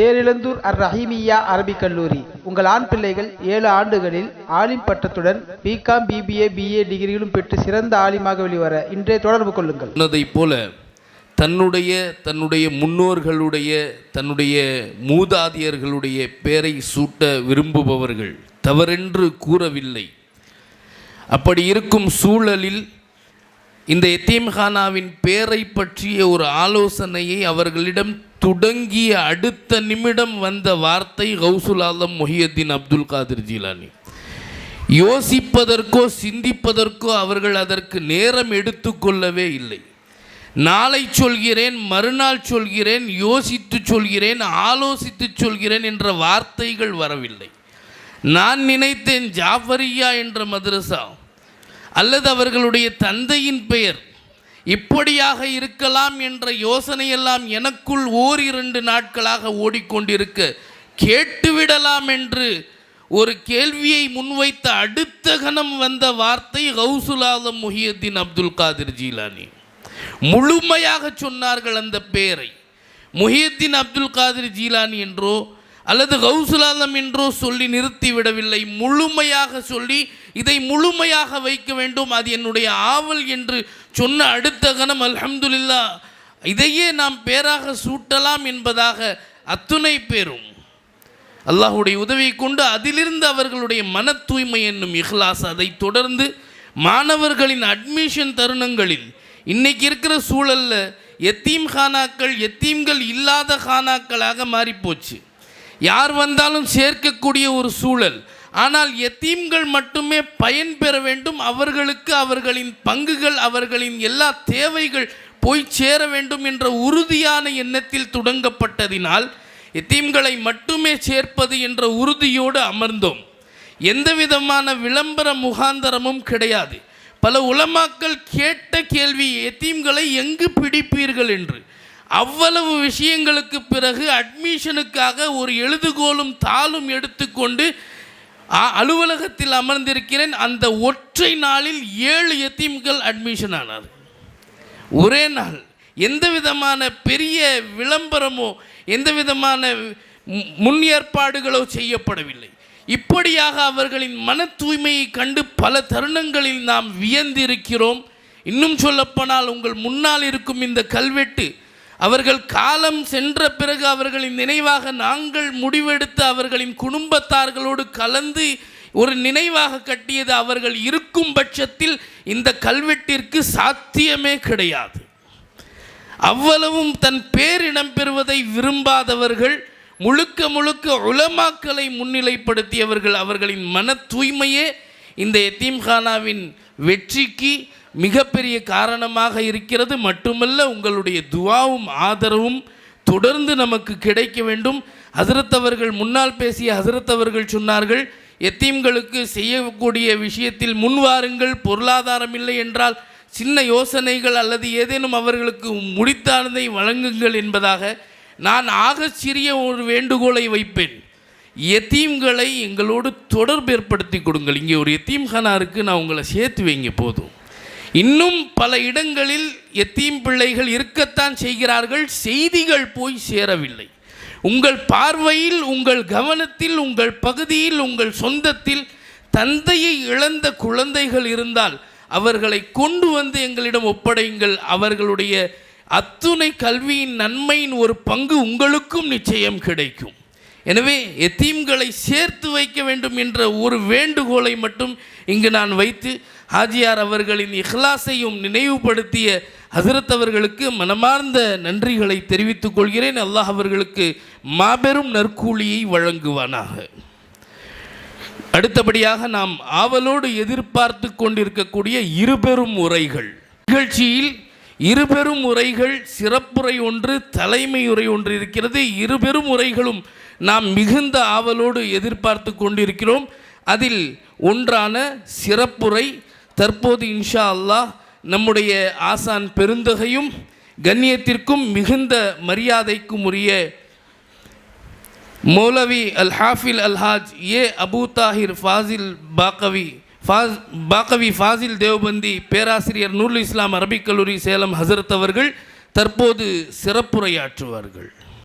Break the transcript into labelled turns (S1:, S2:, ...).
S1: தேரிழந்தூர் அர் ரஹீமியா அரபிக் கல்லூரி. உங்கள் ஆண் பிள்ளைகள் ஏழு ஆண்டுகளில் ஆலிம் பட்டத்துடன் பிகாம் பிபிஏ பிஏ டிகிரிகளும் பெற்று சிறந்த ஆலிமாக வெளிவர இன்றே தொடர்பு கொள்ளுங்கள்.
S2: சொன்னதைப் போல தன்னுடைய தன்னுடைய முன்னோர்களுடைய தன்னுடைய மூதாதையர்களுடைய பெயரை சூட்ட விரும்புபவர்கள் தவறென்று கூறவில்லை. அப்படி இருக்கும் சூழலில் இந்த எத்தீம்ஹானாவின் பேரை பற்றிய ஒரு ஆலோசனையை அவர்களிடம் தொடங்கிய அடுத்த நிமிடம் வந்த வார்த்தை கௌசுல் ஆலம் மொஹியத்தின் அப்துல் காதிர் ஜீலானி. யோசிப்பதற்கோ சிந்திப்பதற்கோ அவர்கள் அதற்கு நேரம் எடுத்துக்கொள்ளவே இல்லை. நாளை சொல்கிறேன் மறுநாள் சொல்கிறேன் யோசித்து சொல்கிறேன் ஆலோசித்து சொல்கிறேன் என்ற வார்த்தைகள் வரவில்லை. நான் நினைத்தேன் ஜாஃபரியா என்ற மதரசா அல்லது அவர்களுடைய தந்தையின் பெயர் இப்படியாக இருக்கலாம் என்ற யோசனையெல்லாம் எனக்குள் ஓரிரண்டு நாட்களாக ஓடிக்கொண்டிருக்க. கேட்டுவிடலாம் என்று ஒரு கேள்வியை முன்வைத்த அடுத்த கணம் வந்த வார்த்தை கௌசுலாலம் முஹியத்தின் அப்துல் காதிர் ஜீலானி. முழுமையாக சொன்னார்கள் அந்த பெயரை. முஹியத்தின் அப்துல் காதிர் ஜீலானி என்றோ அல்லது கௌசுலாலம் என்றோ சொல்லி நிறுத்திவிடவில்லை. முழுமையாக சொல்லி இதை முழுமையாக வைக்க வேண்டும். அது என்னுடைய ஆவல் என்று சொன்ன அடுத்த கணம் அல்ஹம்துல்லா இதையே நாம் பேராக சூட்டலாம் என்பதாக அத்துணை பேரும். அல்லாஹுடைய உதவியை கொண்டு அதிலிருந்து அவர்களுடைய மன தூய்மை என்னும் இஹ்லாஸ் அதை தொடர்ந்து மாணவர்களின் அட்மிஷன் தருணங்களில் இன்னைக்கு இருக்கிற சூழல்ல எத்தீம் கானாக்கள் எத்தீம்கள் இல்லாத கானாக்களாக மாறிப்போச்சு. யார் வந்தாலும் சேர்க்கக்கூடிய ஒரு சூழல். ஆனால் எத்தீம்கள் மட்டுமே பயன் பெற வேண்டும். அவர்களுக்கு அவர்களின் பங்குகள் அவர்களின் எல்லா தேவைகள் போய் சேர வேண்டும் என்ற உறுதியான எண்ணத்தில் தொடங்கப்பட்டதினால் எத்தீம்களை மட்டுமே சேர்ப்பது என்ற உறுதியோடு அமர்ந்தோம். எந்த விதமான விளம்பர முகாந்தரமும் கிடையாது. பல உலமாக்கள் கேட்ட கேள்வி எத்தீம்களை எங்கு பிடிப்பீர்கள் என்று அவ்வளவு விஷயங்களுக்கு பிறகு அட்மிஷனுக்காக ஒரு எழுதுகோலும் தாளும் எடுத்துக்கொண்டு அலுவலகத்தில் அமர்ந்திருக்கிறேன். அந்த ஒற்றை நாளில் ஏழு எத்தீம்கள் அட்மிஷன் ஆனார். ஒரே நாள். எந்த விதமான பெரிய விளம்பரமோ எந்த விதமான மு- முன் ஏற்பாடுகளோ செய்யப்படவில்லை. இப்படியாக அவர்களின் மன தூய்மையை கண்டு பல தருணங்களில் நாம் வியந்திருக்கிறோம். இன்னும் சொல்லப்போனால் உங்கள் முன்னால் இருக்கும் இந்த கல்வெட்டு அவர்கள் காலம் சென்ற பிறகு அவர்களின் நினைவாக நாங்கள் முடிவெடுத்து அவர்களின் குடும்பத்தார்களோடு கலந்து ஒரு நினைவாக கட்டியது அவர்கள் இருக்கும் பட்சத்தில் இந்த கல்வெட்டிற்கு சாத்தியமே கிடையாது. அவ்வளவும் தன் பேரிடம் பெறுவதை விரும்பாதவர்கள் முழுக்க முழுக்க உலமாக்களை முன்னிலைப்படுத்தியவர்கள் அவர்களின் மன தூய்மையே இந்த எத்தீம்கானாவின் வெற்றிக்கு மிகப்பெரிய காரணமாக இருக்கிறது மட்டுமல்ல உங்களுடைய துவாவும் ஆதரவும் தொடர்ந்து நமக்கு கிடைக்க வேண்டும். அதிரத்தவர்கள் முன்னால் பேசிய அதிரத்தவர்கள் சொன்னார்கள் எத்தீம்களுக்கு செய்யக்கூடிய விஷயத்தில் முன்வாருங்கள் பொருளாதாரம் இல்லை என்றால் சின்ன யோசனைகள் அல்லது ஏதேனும் அவர்களுக்கு முடித்தானதை வழங்குங்கள் என்பதாக நான் ஆக சிறிய ஒரு வேண்டுகோளை வைப்பேன். எத்தீம்களை எங்களோடு தொடர்பு ஏற்படுத்தி கொடுங்கள். இங்கே ஒரு எத்தீம்கானா இருக்குது நான் உங்களை சேர்த்து வைங்க போதும். இன்னும் பல இடங்களில் எத்தீம் பிள்ளைகள் இருக்கத்தான் செய்கிறார்கள் செய்திகள் போய் சேரவில்லை. உங்கள் பார்வையில் உங்கள் கவனத்தில் உங்கள் பகுதியில் உங்கள் சொந்தத்தில் தந்தையை இழந்த குழந்தைகள் இருந்தால் அவர்களை கொண்டு வந்து எங்களிடம் ஒப்படையுங்கள். அவர்களுடைய அத்துணை கல்வியின் நன்மையின் ஒரு பங்கு உங்களுக்கும் நிச்சயம் கிடைக்கும். எனவே எத்தீம்களை சேர்த்து வைக்க வேண்டும் என்ற ஒரு வேண்டுகோளை மட்டும் இங்கு நான் வைத்து ஹாஜியார் அவர்களின் இஹ்லாஸையும் நினைவுபடுத்திய ஹசரத் அவர்களுக்கு மனமார்ந்த நன்றிகளை தெரிவித்துக் கொள்கிறேன். அல்லாஹ் அவர்களுக்கு மாபெரும் நற்கூலியை வழங்குவானாக. அடுத்தபடியாக நாம் ஆவலோடு எதிர்பார்த்து கொண்டிருக்கக்கூடிய இருபெரும் உரைகள். நிகழ்ச்சியில் இருபெரும் உரைகள் சிறப்புரை ஒன்று தலைமை உரை ஒன்று இருக்கிறது. இருபெரும் உரைகளும் நாம் மிகுந்த ஆவலோடு எதிர்பார்த்து கொண்டிருக்கிறோம். அதில் ஒன்றான சிறப்புரை தற்போது இன்ஷா அல்லாஹ் நம்முடைய ஆசான் பெருந்தகையும் கண்ணியத்திற்கும் மிகுந்த மரியாதைக்கும் உரிய மௌலவி அல் ஹாஃபில் அல்ஹாஜ் ஏ அபு தாஹிர் ஃபாசில் பாக்கவி ஃபாஸ் பாக்கவி ஃபாசில் தேவ்பந்தி பேராசிரியர் நூல் இஸ்லாம் அரபிக் கல்லூரி சேலம் ஹசரத் அவர்கள் தற்போது சிறப்புரையாற்றுவார்கள்.